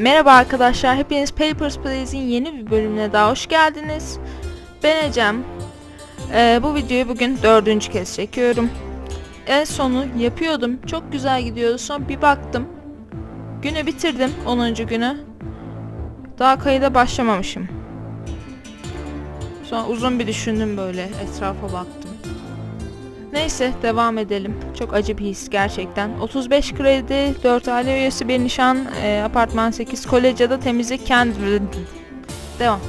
Merhaba arkadaşlar, hepiniz Papers, Please'in yeni bir bölümüne daha hoş geldiniz. Ben Ecem. Ee, bu videoyu bugün dördüncü kez çekiyorum. En sonu yapıyordum, çok güzel gidiyordu. Sonra bir baktım, günü bitirdim, 10. günü. Daha kayıda başlamamışım. Sonra uzun bir düşündüm böyle, etrafa baktım. Neyse devam edelim. Çok acı bir his gerçekten. 35 kredi, 4 aile üyesi bir nişan, e, apartman 8, kolejada temizlik kendi... Devam.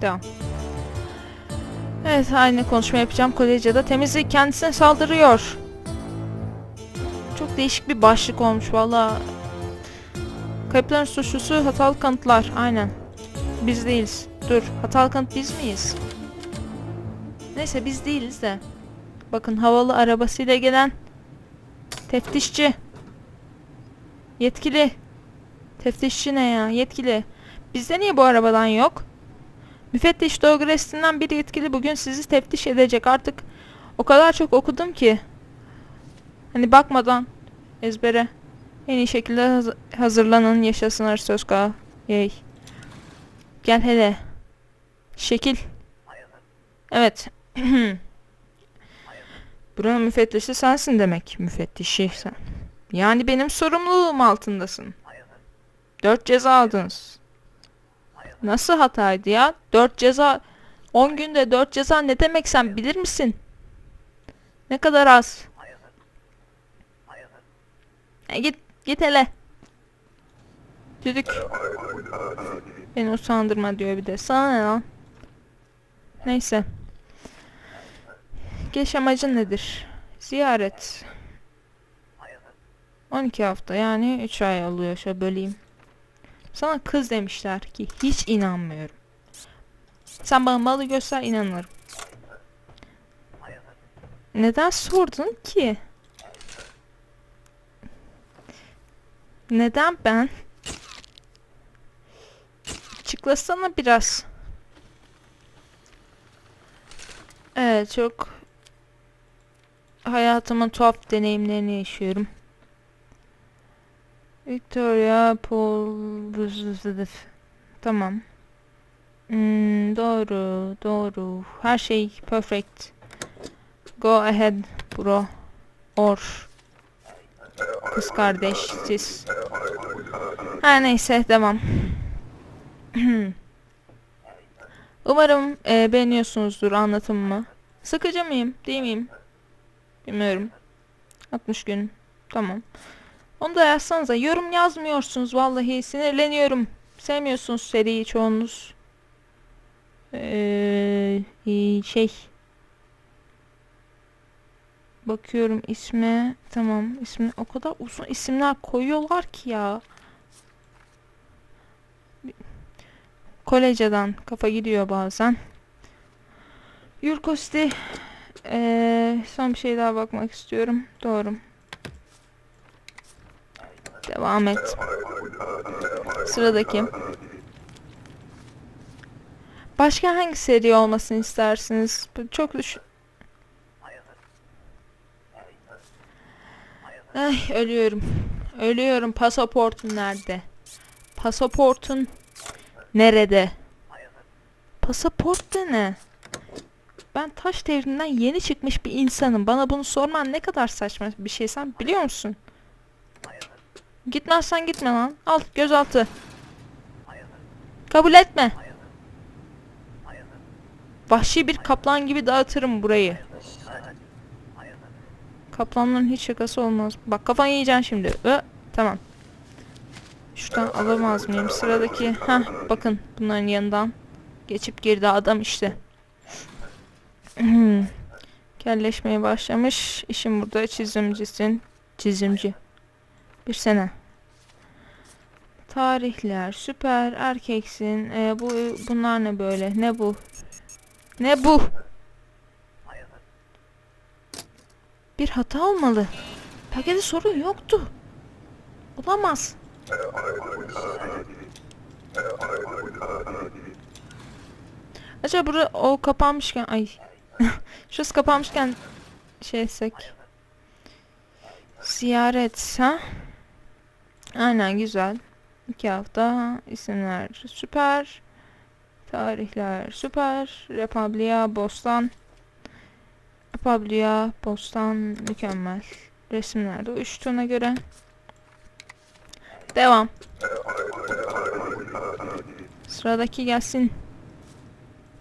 Devam. Evet aynı konuşma yapacağım. Kolejada temizlik kendisine saldırıyor. Çok değişik bir başlık olmuş valla. Kayıpların suçlusu hatalı kanıtlar. Aynen. Biz değiliz. Dur. Hatalı kanıt biz miyiz? Neyse biz değiliz de. Bakın havalı arabasıyla gelen teftişçi. Yetkili. Teftişçi ne ya? Yetkili. Bizde niye bu arabadan yok? Müfettiş Dogresti'nden bir yetkili bugün sizi teftiş edecek. Artık o kadar çok okudum ki. Hani bakmadan ezbere en iyi şekilde haz- hazırlanın yaşasın Aristoska. Yey. Gel hele. Şekil. Evet. Buranın müfettişi sensin demek. Müfettişi sen. Yani benim sorumluluğum altındasın. Dört ceza aldınız. Nasıl hataydı ya? Dört ceza... 10 günde dört ceza ne demek sen bilir misin? Ne kadar az. E git, git hele. Düdük. Beni usandırma diyor bir de. Sana ne lan? Neyse. Geliş amacın nedir? Ziyaret. 12 hafta yani 3 ay oluyor şöyle böleyim. Sana kız demişler ki hiç inanmıyorum. Sen bana malı göster inanırım. Neden sordun ki? Neden ben? Açıklasana biraz. Evet çok hayatımın tuhaf deneyimlerini yaşıyorum. Victoria Paul Tamam. Hmm, doğru, doğru. Her şey perfect. Go ahead bro. Or. Kız kardeş siz. Her neyse devam. Umarım e, beğeniyorsunuzdur anlatımımı. Sıkıcı mıyım? Değil miyim? Bilmiyorum. 60 gün. Tamam. Onu da yazsanıza. Yorum yazmıyorsunuz vallahi. Sinirleniyorum. Sevmiyorsunuz seriyi çoğunuz. Ee, şey. Bakıyorum isme. Tamam. ismi o kadar uzun isimler koyuyorlar ki ya. Kolejadan kafa gidiyor bazen. Yurkosti. Ee, son bir şey daha bakmak istiyorum. Doğru. Devam et. Sıradaki. Başka hangi seri olmasını istersiniz? Çok düş... Ay ölüyorum. Ölüyorum. Pasaportun nerede? Pasaportun nerede? Pasaport ne? Ben taş devrinden yeni çıkmış bir insanım. Bana bunu sorman ne kadar saçma bir şey sen biliyor musun? Gitmezsen gitme lan. Al gözaltı. Kabul etme. Vahşi bir kaplan gibi dağıtırım burayı. Kaplanların hiç şakası olmaz. Bak kafan yiyeceksin şimdi. Ö, tamam. Şuradan alamaz mıyım? Sıradaki. ha bakın bunların yanından. Geçip girdi adam işte. Kelleşmeye başlamış. İşim burada çizimcisin. Çizimci. Bir sene. Tarihler. Süper. Erkeksin. Ee, bu bunlar ne böyle? Ne bu? Ne bu? Bir hata olmalı. Belki de sorun yoktu. Olamaz. Acaba burada o kapanmışken ay şurası kapanmışken şey etsek ziyaret ha aynen güzel İki hafta. isimler süper. Tarihler süper. Republia, Bostan. Republia, Bostan mükemmel. Resimler de uyuştuğuna göre. Devam. Sıradaki gelsin.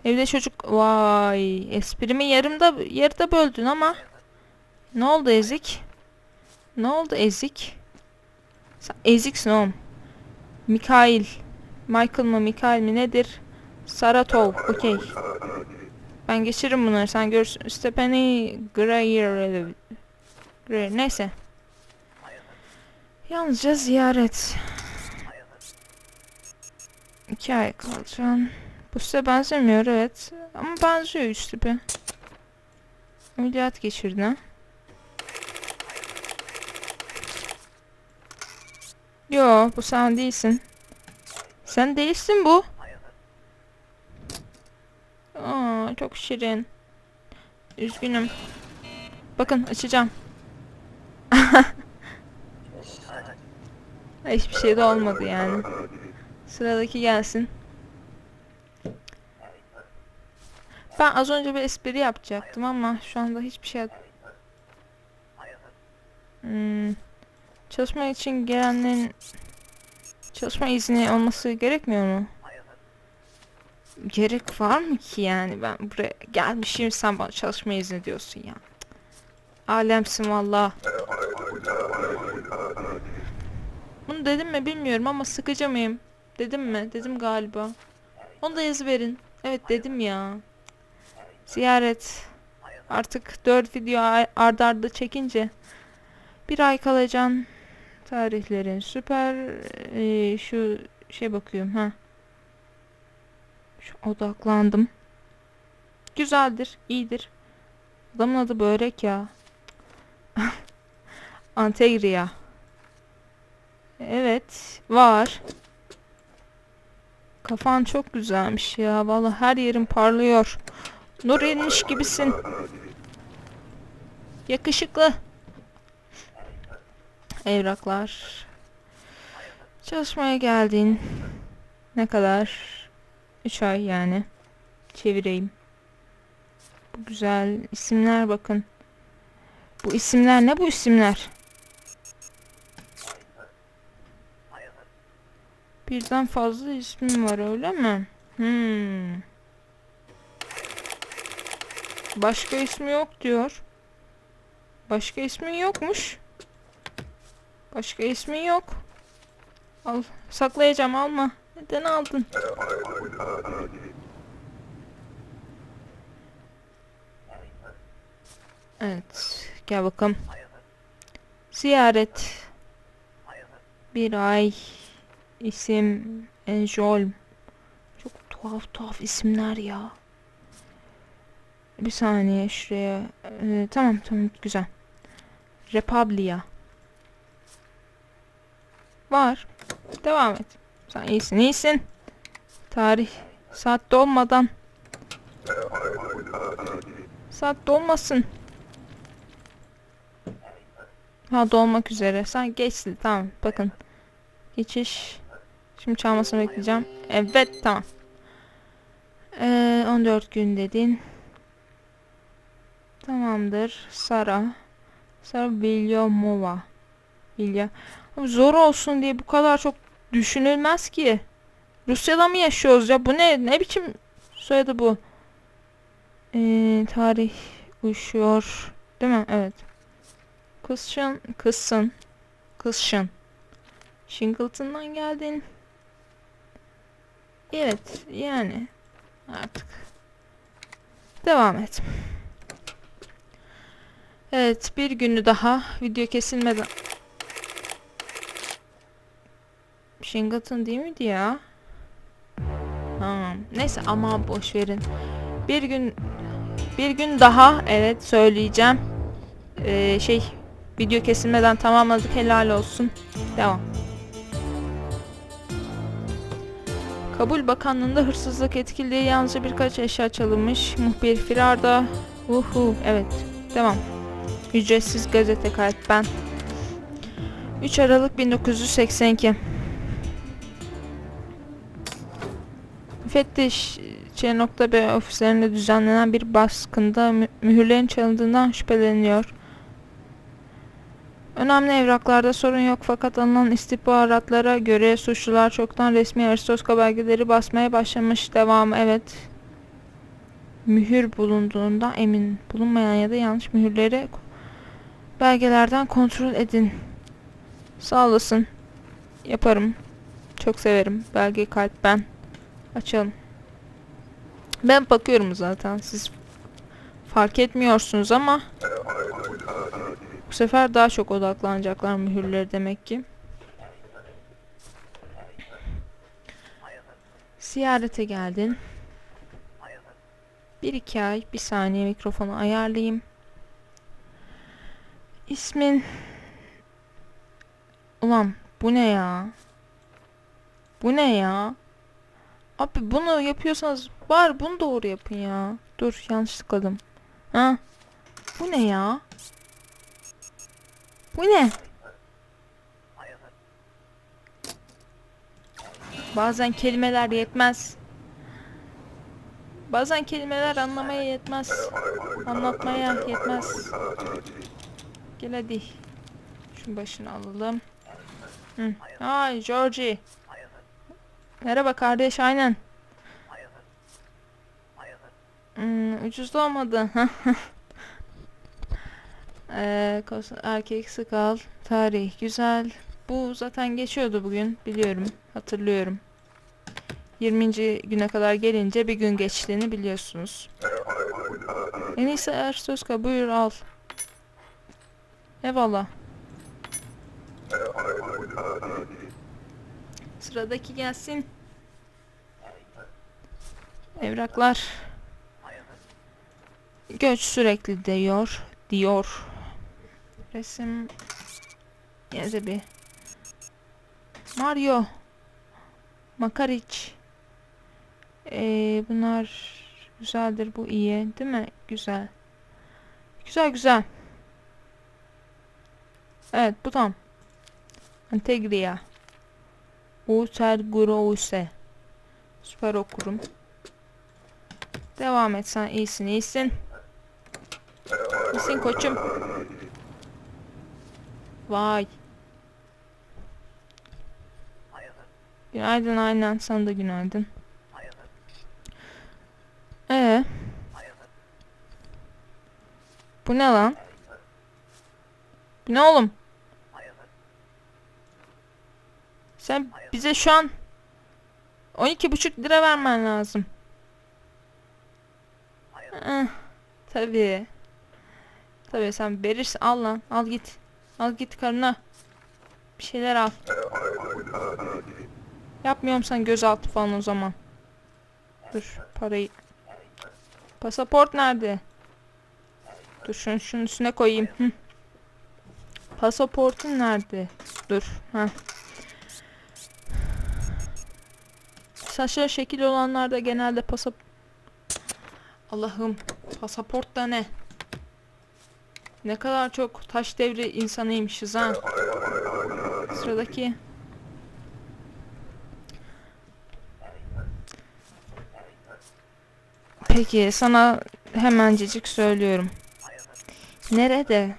Evde çocuk... Vay. Esprimi yarımda yarıda böldün ama. Ne oldu ezik? Ne oldu ezik? Sen eziksin oğlum. Mikail. Michael mı Mikail mi nedir? Saratov. Okey. Ben geçiririm bunları. Sen görürsün. Stephanie Greyer. Greyer. Neyse. Yalnızca ziyaret. İki ay kalacaksın. Bu size benzemiyor evet. Ama benziyor üç tipi. Ameliyat geçirdin ha. Yo bu sen değilsin. Sen değilsin bu. Aa çok şirin. Üzgünüm. Bakın açacağım. Hiçbir şey de olmadı yani. Sıradaki gelsin. Ben az önce bir espri yapacaktım ama şu anda hiçbir şey... Hmm. Çalışma için gelenlerin çalışma izni olması gerekmiyor mu? Gerek var mı ki yani ben buraya gelmişim sen bana çalışma izni diyorsun ya. Alemsin valla. Bunu dedim mi bilmiyorum ama sıkıcı mıyım? Dedim mi? Dedim galiba. Onu da yazı verin. Evet dedim ya. Ziyaret. Artık 4 video ar- arda çekince bir ay kalacaksın. Tarihlerin süper. Ee, şu şey bakıyorum ha. Şu odaklandım. Güzeldir, iyidir. Adamın adı börek ya. Antegria. Evet, var. Kafan çok güzelmiş ya. Vallahi her yerin parlıyor. Nur inmiş gibisin. Yakışıklı. Evraklar. Çalışmaya geldin. Ne kadar? 3 ay yani. Çevireyim. Bu güzel isimler bakın. Bu isimler ne bu isimler? Birden fazla ismim var öyle mi? Hmm. Başka ismi yok diyor. Başka ismin yokmuş. Başka ismin yok. Al. Saklayacağım alma. Neden aldın? Evet. Gel bakalım. Ziyaret. Bir ay. İsim. Enjolm. Çok tuhaf tuhaf isimler ya. Bir saniye şuraya. Ee, tamam tamam güzel. Republia. Var. Devam et. Sen iyisin iyisin. Tarih. Saat dolmadan. Saat dolmasın. Ha dolmak üzere. Sen geçti tamam. Bakın. Geçiş. Şimdi çalmasını bekleyeceğim. Evet tamam. Ee, 14 gün dedin. Tamamdır. Sara. Sara Vilyamova. Vilya. Abi Zor olsun diye bu kadar çok düşünülmez ki. Rusya'da mı yaşıyoruz ya? Bu ne? Ne biçim soyadı bu? Ee, tarih uyuşuyor. Değil mi? Evet. Kızşın. Kızsın. Kızşın. Shingleton'dan geldin. Evet. Yani. Artık. Devam et. Evet. Bir günü daha video kesilmeden Shingleton değil miydi ya? Ha, neyse ama boş verin. Bir gün bir gün daha evet söyleyeceğim. Ee, şey video kesilmeden tamamladık helal olsun. Devam. Kabul Bakanlığı'nda hırsızlık etkili yalnızca birkaç eşya çalınmış. Muhbir firarda. Uhu evet. Devam. Ücretsiz gazete kayıt ben. 3 Aralık 1982 Müfettiş C.B ofislerinde düzenlenen bir baskında mü- mühürlerin çalındığından şüpheleniyor. Önemli evraklarda sorun yok fakat alınan istihbaratlara göre suçlular çoktan resmi Aristoska belgeleri basmaya başlamış. Devamı evet. Mühür bulunduğunda emin bulunmayan ya da yanlış mühürleri belgelerden kontrol edin. Sağ olasın. Yaparım. Çok severim. Belge kalp ben. Açalım. Ben bakıyorum zaten. Siz fark etmiyorsunuz ama bu sefer daha çok odaklanacaklar mühürleri demek ki. Ziyarete geldin. Bir iki ay, bir saniye mikrofonu ayarlayayım. İsmin... Ulan bu ne ya? Bu ne ya? Abi bunu yapıyorsanız var bunu doğru yapın ya. Dur yanlış tıkladım. Ha? Bu ne ya? Bu ne? Bazen kelimeler yetmez. Bazen kelimeler anlamaya yetmez. Anlatmaya yetmez. Gel hadi. Şunun başını alalım. Hı. Ay Georgie. Merhaba kardeş aynen. Hmm, ucuz olmadı. ee, erkek sıkal. Tarih güzel. Bu zaten geçiyordu bugün. Biliyorum. Hatırlıyorum. 20. güne kadar gelince bir gün geçtiğini biliyorsunuz. En iyisi Ersoska buyur al. Eyvallah. Sıradaki gelsin. Evraklar. Göç sürekli diyor. Diyor. Resim. Yazı bir. Mario. Makariç. Ee, bunlar güzeldir. Bu iyi. Değil mi? Güzel. Güzel güzel. Evet bu tam. Antegria. Uter Grouse. Süper okurum. Devam et sen iyisin iyisin. İyisin koçum. Vay. Günaydın aynen sana da günaydın. Ee. Bu ne lan? Bu ne oğlum? Sen bize şu an 12,5 lira vermen lazım. Eh, tabii. Tabii sen verirsin al lan al git. Al git karına. Bir şeyler al. Yapmıyorum sen gözaltı falan o zaman. Dur parayı. Pasaport nerede? Dur şunu şunun üstüne koyayım. Hı. Pasaportun nerede? Dur. Ha. Saçları şekil olanlarda genelde pasap... Allah'ım pasaport da ne? Ne kadar çok taş devri insanıymışız ha. Sıradaki. Peki sana hemencecik söylüyorum. Nerede?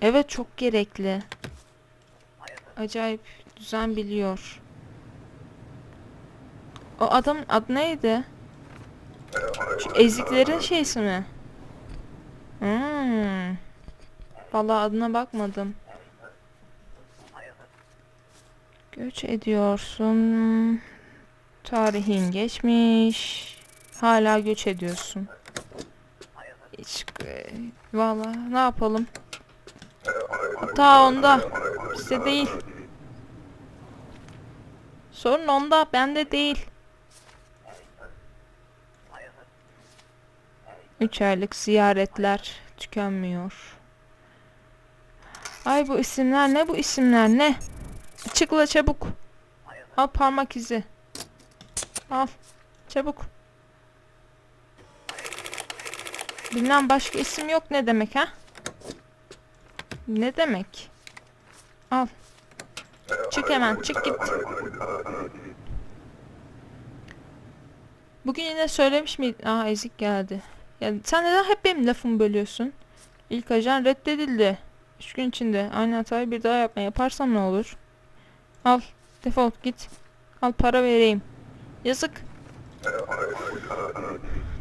Evet çok gerekli. Acayip düzen biliyor. O adam adı neydi? Eziklerin şeysi mi? Hmm. Vallahi adına bakmadım. Göç ediyorsun. Tarihin geçmiş. Hala göç ediyorsun. Hiç vallahi ne yapalım? Hata onda. Bizde değil. Sorun onda, bende değil. Üç aylık ziyaretler tükenmiyor. Ay bu isimler ne bu isimler ne? Açıkla çabuk. Al parmak izi. Al. Çabuk. Bilmem başka isim yok ne demek ha? Ne demek? Al. Çık hemen çık git. Bugün yine söylemiş miydin? Aa ezik geldi. Ya sen neden hep benim lafımı bölüyorsun? İlk ajan reddedildi. Üç gün içinde aynı hatayı bir daha yapma yaparsam ne olur? Al defol git. Al para vereyim. Yazık.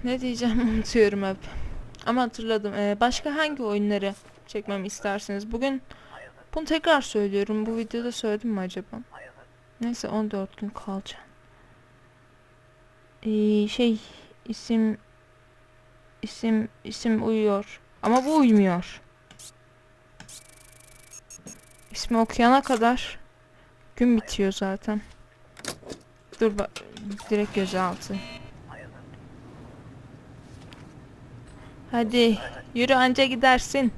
Ne diyeceğim unutuyorum hep. Ama hatırladım. Ee, başka hangi oyunları çekmemi istersiniz? Bugün bunu tekrar söylüyorum. Bu videoda söyledim mi acaba? Neyse 14 gün kalacağım. Ee, şey isim isim isim uyuyor. Ama bu uymuyor. İsmi okuyana kadar gün bitiyor zaten. Dur bak direkt gözaltı. Hadi yürü anca gidersin.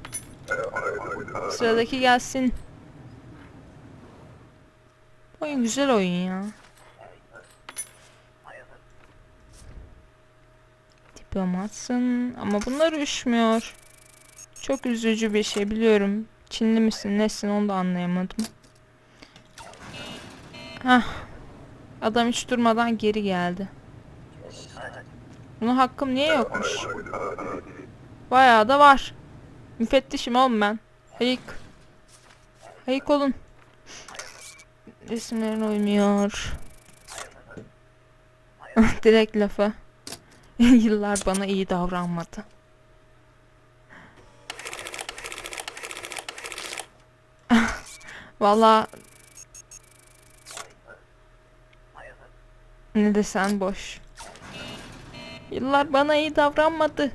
Sıradaki gelsin. Oyun güzel oyun ya. Diplomatsın ama bunlar üşmüyor. Çok üzücü bir şey biliyorum. Çinli misin nesin onu da anlayamadım. Hah. Adam hiç durmadan geri geldi. Bunun hakkım niye yokmuş? Bayağı da var. Müfettişim oğlum ben. Ayık. Ayık olun. Resimlerin uymuyor. Direkt lafa. Yıllar bana iyi davranmadı. Valla ne desen boş. Yıllar bana iyi davranmadı.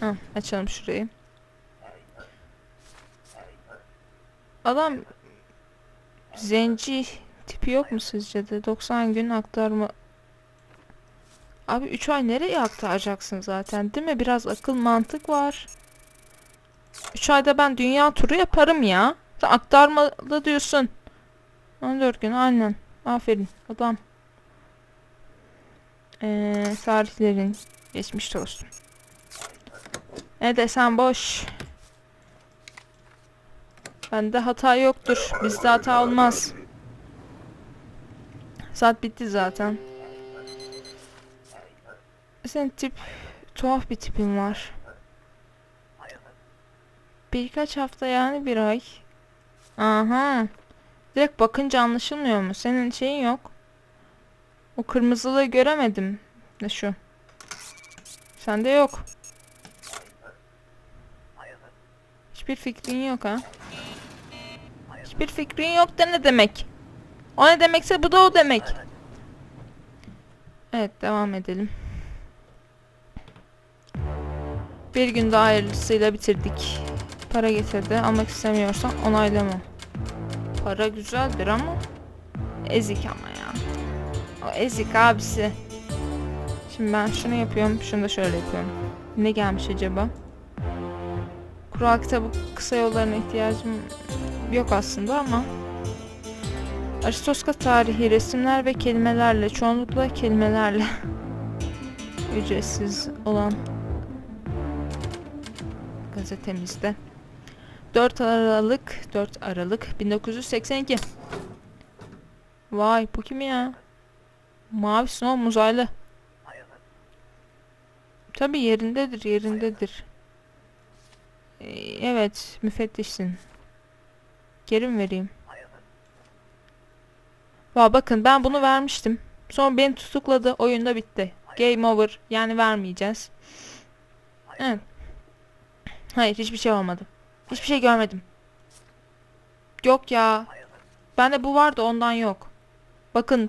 Ha, açalım şurayı. Adam zenci tipi yok mu sizce de? 90 gün aktarma. Abi 3 ay nereye aktaracaksın zaten değil mi? Biraz akıl mantık var. 3 ayda ben dünya turu yaparım ya. Sen aktarmalı diyorsun. 14 gün aynen. Aferin adam. Ee, tarihlerin geçmiş olsun. Ne desen boş. Bende hata yoktur. Bizde hata olmaz. Saat bitti zaten. Senin tip tuhaf bir tipin var. Birkaç hafta yani bir ay. Aha. Direkt bakınca anlaşılmıyor mu? Senin şeyin yok. O kırmızılığı göremedim. Ne şu? Sende yok. Hiçbir fikrin yok ha? Hiçbir fikrin yok da ne demek? O ne demekse bu da o demek. Evet devam edelim. Bir gün daha hayırlısıyla bitirdik. Para getirdi. Almak istemiyorsan onaylama. Para güzeldir ama ezik ama ya. O ezik abisi. Şimdi ben şunu yapıyorum. Şunu da şöyle yapıyorum. Ne gelmiş acaba? Kural kitabı kısa yollarına ihtiyacım yok aslında ama Aristoska tarihi resimler ve kelimelerle çoğunlukla kelimelerle ücretsiz olan gazetemizde 4 Aralık 4 Aralık 1982 Vay bu kim ya? Mavi Snow uzaylı. Tabi yerindedir yerindedir. Ee, evet müfettişsin. Geri mi vereyim? Va bakın ben bunu vermiştim. Sonra beni tutukladı. Oyunda bitti. Game over. Yani vermeyeceğiz. Evet. Hayır hiçbir şey olmadı. Hiçbir şey görmedim. Yok ya. Bende bu vardı ondan yok. Bakın.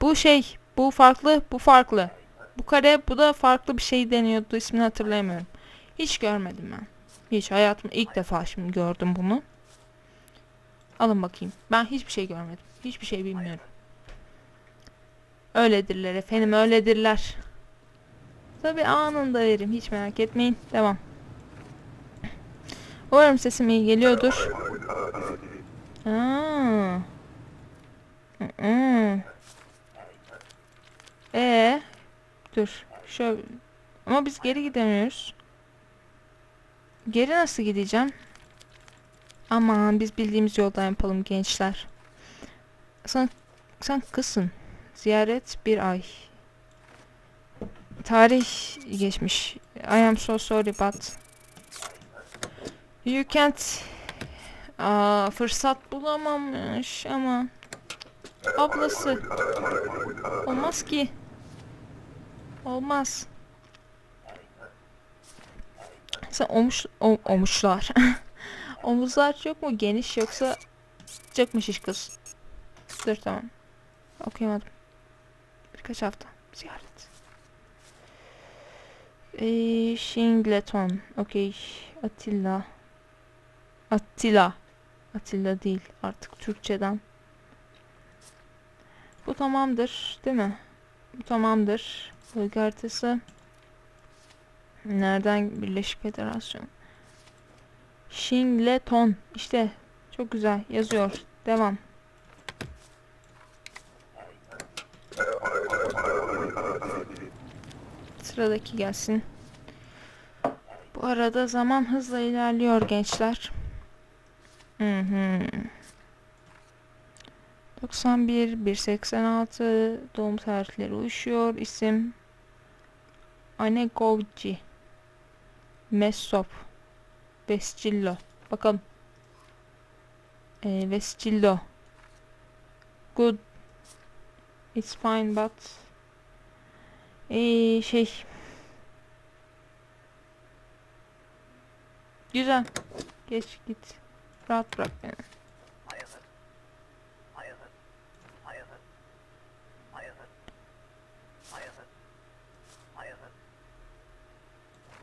Bu şey. Bu farklı. Bu farklı. Bu kare bu da farklı bir şey deniyordu. ismini hatırlayamıyorum. Hiç görmedim ben. Hiç hayatımda ilk defa şimdi gördüm bunu. Alın bakayım. Ben hiçbir şey görmedim. Hiçbir şey bilmiyorum. Öyledirler efendim öyledirler. Tabi anında veririm hiç merak etmeyin. Devam. Umarım sesim iyi geliyordur. Aa. Ee, dur. Şöyle. Ama biz geri gidemiyoruz. Geri nasıl gideceğim? Aman biz bildiğimiz yoldan yapalım gençler. Sen, sen kızsın. Ziyaret bir ay. Tarih geçmiş. I am so sorry but you can't Aa, fırsat bulamamış ama ablası olmaz ki olmaz sen omuş o, omuşlar omuzlar çok mu geniş yoksa çok mu şiş kız dur tamam. Okuyamadım. Birkaç hafta. Ziyaret. Ee, Shingleton. Okey. Atilla Attila. Atilla değil. Artık Türkçeden. Bu tamamdır değil mi? Bu tamamdır. Bölge haritası nereden? Birleşik Federasyon Shingleton işte çok güzel yazıyor. Devam. Sıradaki gelsin. Bu arada zaman hızla ilerliyor gençler. Hı hı. 91 186 doğum tarihleri uyuşuyor. İsim Anegovci Mesop Vescillo bakalım. Ee, Vescillo Good. It's fine but ee, şey. Güzel. Geç git. Rahat bırak beni.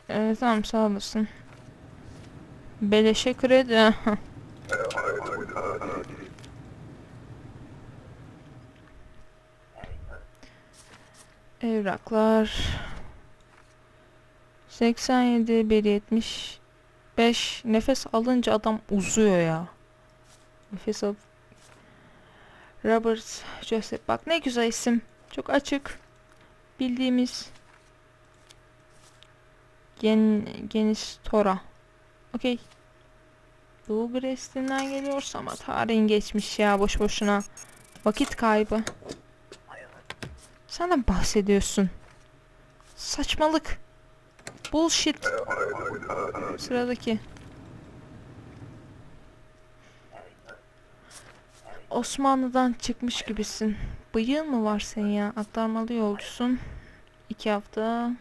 Evet tamam sağ olasın. Beleşe kredi. Evraklar. 87 175 nefes alınca adam uzuyor ya. Nefes al. Robert Joseph bak ne güzel isim. Çok açık. Bildiğimiz Gen Genis Tora. Okey. Doğu Brest'inden geliyorsa ama tarihin geçmiş ya boş boşuna. Vakit kaybı. Senden bahsediyorsun. Saçmalık. Bullshit. Sıradaki. Osmanlı'dan çıkmış gibisin. Bıyığın mı var senin ya? Aktarmalı yolcusun. İki hafta.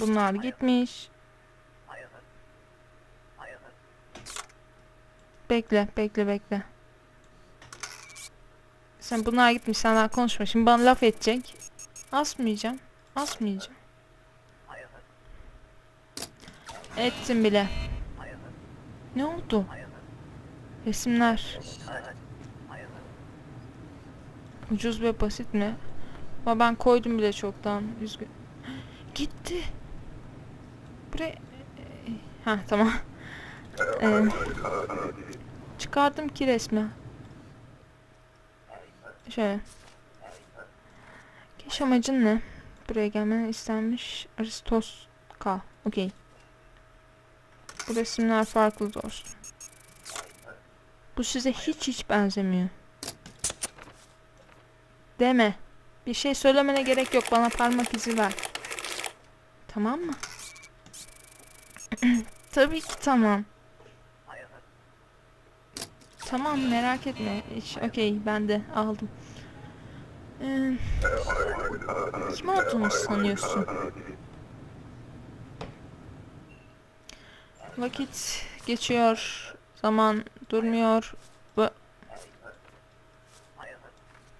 Bunlar gitmiş. Bekle, bekle, bekle. Sen bunlar gitmiş, sen daha konuşma. Şimdi bana laf edecek. Asmayacağım. Asmayacağım. Ettim bile. Ne oldu? Resimler. Ucuz ve basit mi? Ama ben koydum bile çoktan. Üzgün. Gitti. Buraya... Ha tamam. Ee, çıkardım ki resmi. Şöyle. Geç amacın ne? Buraya gelmeni istenmiş. Aristoska. Okey. Bu resimler farklı dostum. Bu size hiç hiç benzemiyor. Deme. Bir şey söylemene gerek yok. Bana parmak izi ver. Tamam mı? Tabii ki tamam. Tamam merak etme. Hiç okey ben de aldım. Ee, kim olduğunu sanıyorsun? Vakit geçiyor. Zaman durmuyor. Bu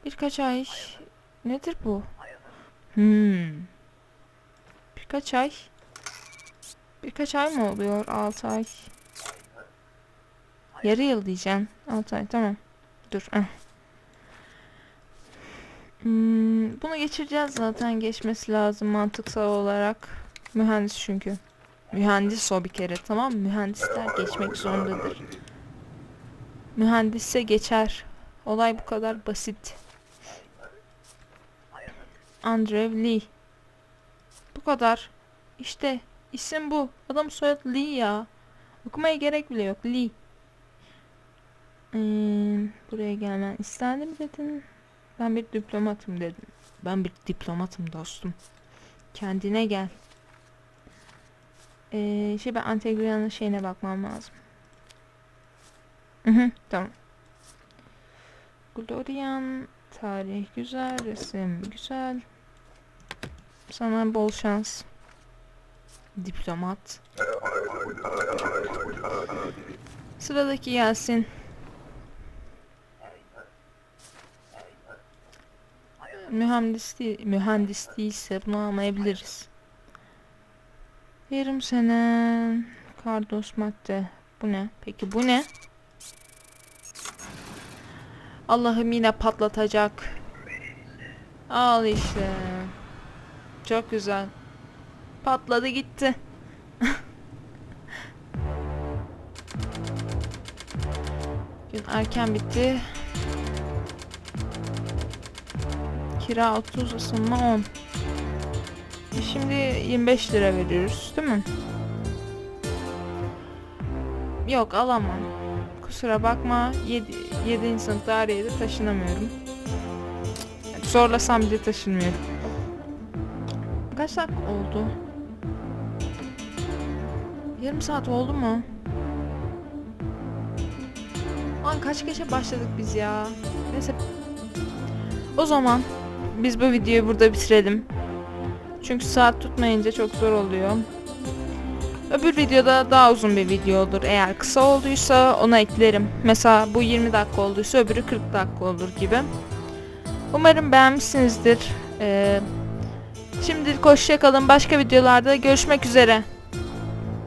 birkaç ay. Nedir bu? Hmm. Birkaç ay. Birkaç ay mı oluyor? 6 ay. Yarı yıl diyeceğim. 6 ay tamam. Dur. ah. Hmm, bunu geçireceğiz zaten geçmesi lazım mantıksal olarak. Mühendis çünkü. Mühendis o bir kere tamam? Mühendisler geçmek zorundadır. Mühendisse geçer. Olay bu kadar basit. Andrew Lee. Bu kadar. İşte isim bu. Adam soyadı Lee ya. Okumaya gerek bile yok. Lee. Ee, buraya gelmen isterdim dedin. Ben bir diplomatım dedim. Ben bir diplomatım dostum. Kendine gel. Ee, şey ben Antegria'nın şeyine bakmam lazım. Hı hı, tamam. Glorian tarih güzel, resim güzel. Sana bol şans. Diplomat. Sıradaki gelsin. Mühendis değil, mühendis değilse bunu almayabiliriz. Yarım sene kardos madde. Bu ne? Peki bu ne? Allah'ım yine patlatacak. Al işte. Çok güzel. Patladı gitti. Gün erken bitti. Kira 30, ısınma 10. E Şimdi 25 lira veriyoruz, değil mi? Yok alamam. Kusura bakma. 7. 7. sınıf daireye de taşınamıyorum. Zorlasam bile taşınmıyorum. Kaç dakika oldu? Yarım saat oldu mu? Lan kaç geçe başladık biz ya? Neyse. O zaman biz bu videoyu burada bitirelim. Çünkü saat tutmayınca çok zor oluyor. Öbür videoda daha uzun bir video olur. Eğer kısa olduysa ona eklerim. Mesela bu 20 dakika olduysa öbürü 40 dakika olur gibi. Umarım beğenmişsinizdir. Ee, şimdilik hoşçakalın. Başka videolarda görüşmek üzere.